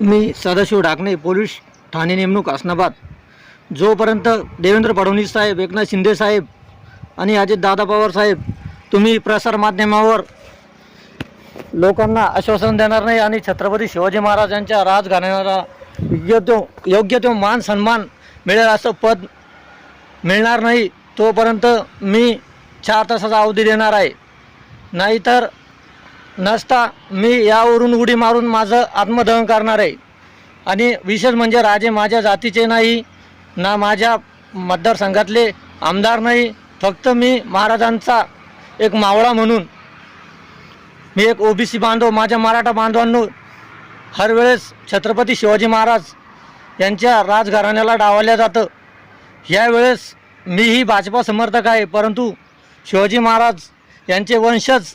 मी Sadashiv Dhakane police ठाणे नेमणूक आसनाबाद जोपर्यंत देवेंद्र फडणवीस साहेब एकनाथ शिंदे साहेब आणि अजित दादा पवार साहेब तुम्ही प्रसारमाध्यमावर लोकांना आश्वासन देणार नाही आणि छत्रपती शिवाजी महाराजांच्या राजघराण्याला योग्य तो योग्य तो मान सन्मान मिळेल असं पद मिळणार नाही तोपर्यंत मी चार तासाचा अवधी देणार आहे. नाहीतर नसता मी यावरून उडी मारून माझं आत्मदहन करणार आहे. आणि विशेष म्हणजे राजे माझ्या जातीचे नाही ना माझ्या मतदारसंघातले आमदार नाही फक्त मी महाराजांचा एक मावळा म्हणून. मी एक ओबीसी बांधव माझ्या मराठा बांधवांनो हर वेळेस छत्रपती शिवाजी महाराज यांच्या राजघराण्याला डावल्या जातं. यावेळेस मीही भाजपा समर्थक आहे परंतु शिवाजी महाराज यांचे वंशज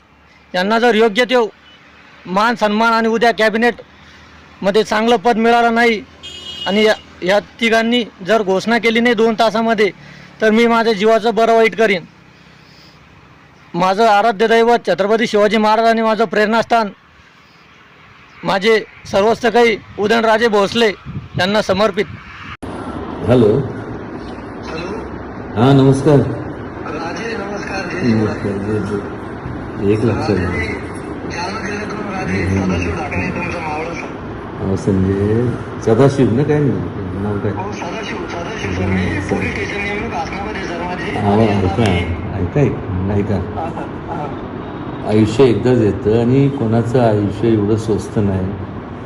यांना जर योग्य ते मान सन्मान आणि उद्या कॅबिनेटमध्ये चांगलं पद मिळालं नाही आणि या या तिघांनी जर घोषणा केली नाही दोन तासामध्ये तर मी माझ्या जीवाचं बरं वाईट करीन. माझं आराध्य दैवत छत्रपती शिवाजी महाराज आणि माझं प्रेरणास्थान माझे सर्वस्व काही उदयनराजे भोसले यांना समर्पित. हॅलो. हा नमस्कार. राजे नमस्कार. एक लक्षात घ्या. अहो, संजय सदाशिव ना काय नाही नाव काय? हो ऐका ऐका ऐका. आयुष्य एकदाच येतं आणि कोणाचं आयुष्य एवढं स्वस्त नाही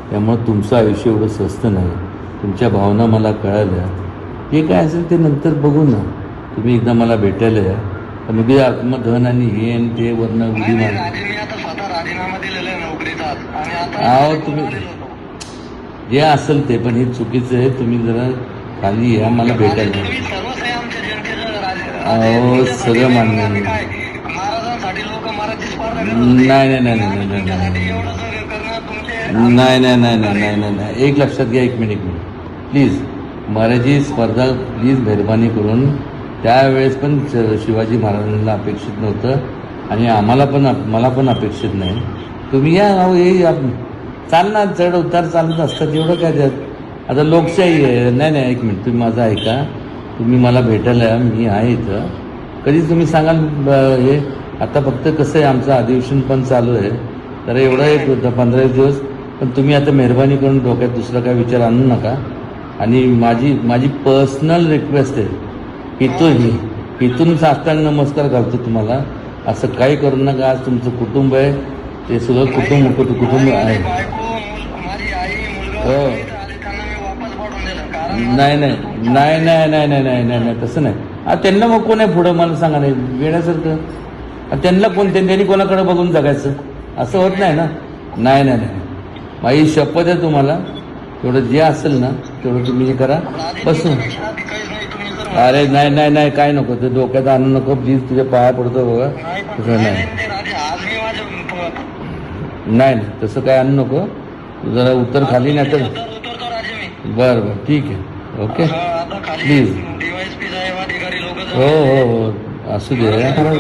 त्यामुळं तुमचं आयुष्य एवढं स्वस्त नाही. तुमच्या भावना मला कळाल्या. जे काय असेल ते नंतर बघू ना. तुम्ही एकदा मला भेटायला या. पण उद्या आत्मधन आणि हे आणि ते वर्ण उडी मार राजे मी आता स्वतः राजीनामा दिलेला आहे नोकरीचा आणि आता अहो, तुम्ही-. जे असेल ते पण हे चुकीचं आहे. तुम्ही जरा खाली या मला भेटायला तुम्ही सर्वच आहे आमच्या जनतेचं राजे अहो, राजे, सगळं नाही, मान्य महाराजांसाठी लोक महाराजची स्पर्धा नाही. नाही, नाही, नाही, नाही, नाही, तुमच्यासाठी नाही. एवढं सगळं करणं तुमचे नाही नाही नाही नाही नाही नाही नाही. एक लक्षात घ्या एक मिनिट एक मिनिट. प्लीज मराठी स्पर्धा प्लीज मेहरबानी करून त्यावेळेस पण श- शिवाजी महाराजांना अपेक्षित नव्हतं. आणि आम्हाला पण मला पण अपेक्षित नाही. तुम्ही या अहो हे आप- चालणार चढ उतार चालत असतात. एवढं काय त्यात? आता लोकशाही आहे. नाही नाही एक मिनिट. तुम्ही माझं ऐका. तुम्ही मला भेटायला या, मी आहे इथं. कधी तुम्ही सांगाल ब- हे? आता फक्त कसं आहे आमचं अधिवेशन पण चालू आहे. तर एवढं एक होतं पंधरा एक दिवस. पण तुम्ही आता मेहरबानी करून डोक्यात दुसरा काय विचार आणू नका. आणि माझी माझी पर्सनल रिक्वेस्ट आहे. इथून इथून साष्टांग नमस्कार घालतो तुम्हाला. असं काही करू नका आज तुमचं कुटुंब आहे. ते सगळं कुटुंब कुटुंब आहे. हो. नाही नाही नाही नाही नाही नाही नाही नाही नाही तसं नाही. आ त्यांना मग कोण आहे पुढं? मला सांगा नाही वेळासारखं त्यांना कोण त्यां- त्यांनी कोणाकडे बघून जगायचं? असं होत नाही ना? नाही नाही नाही. माझी शपथ आहे तुम्हाला. तेवढं जे असेल ना तेवढं तुम्ही हे करा. बसून. अरे नाही नाही नाही काय नको ते डोक्यात आणू नको प्लीज तुझ्या पाया पडतो बघा. तसं नाही, नाही नाही, तसं काय आणू नको. तू जरा उत्तर खाली नाही तर उतरतो राजे मी. बरं बरं ठीक आहे. ओके? हा, आता खाली Please. डीवायएसपी साहेब अधिकारी लोक हो हो हो. असू दे.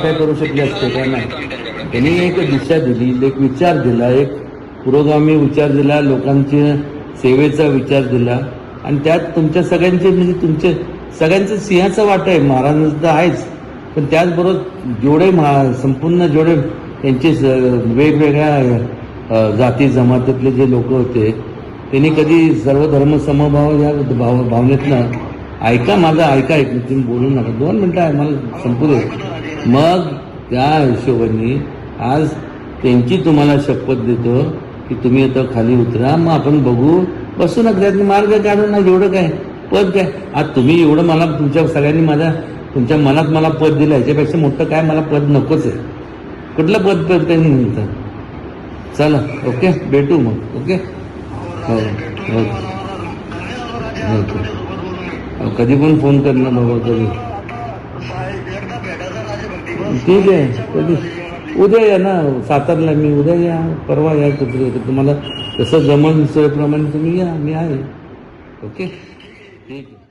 काय करू शकले असते काय नाही. त्यांनी एक दिशा दिली एक विचार दिला एक पुरोगामी विचार दिला लोकांच्या सेवेचा विचार दिला. आणि त्यात तुमच्या सगळ्यांचे म्हणजे तुमचे सगळ्यांचं सिंहाचं वाट आहे महाराजांचं तर आहेच. पण त्याचबरोबर जेवढे महा संपूर्ण जेवढे त्यांचे वेगवेगळ्या जाती जमातीतले जे लोक होते त्यांनी कधी सर्वधर्म समभाव या भाव भावनेतनं ऐका माझं ऐका एक तुम्ही बोलू नका. दोन मिनटं आहे मला संपू दे. मग त्या हिशोबाने आज त्यांची तुम्हाला शपथ देतो की तुम्ही आता खाली उतरा. मग आपण बघू. बसू नका त्यातनं मार्ग काढू ना एवढं काय? पद काय आज तुम्ही एवढं मला तुमच्या सगळ्यांनी माझ्या तुमच्या मनात मला पद दिलं याच्यापेक्षा मोठं काय मला पद नकोच आहे. कुठलं पद पद काही नाही मिळतं चला ओके? भेटू मग ओके? हो ओके कधी पण फोन करणार बाबा कधी. ठीक आहे कधी. उद्या या ना सातारला मी उद्या या परवा या कुठे तुम्हाला जसं जमन सोयप्रमाणे तुम्ही या मी आहे. ओके? ठीक है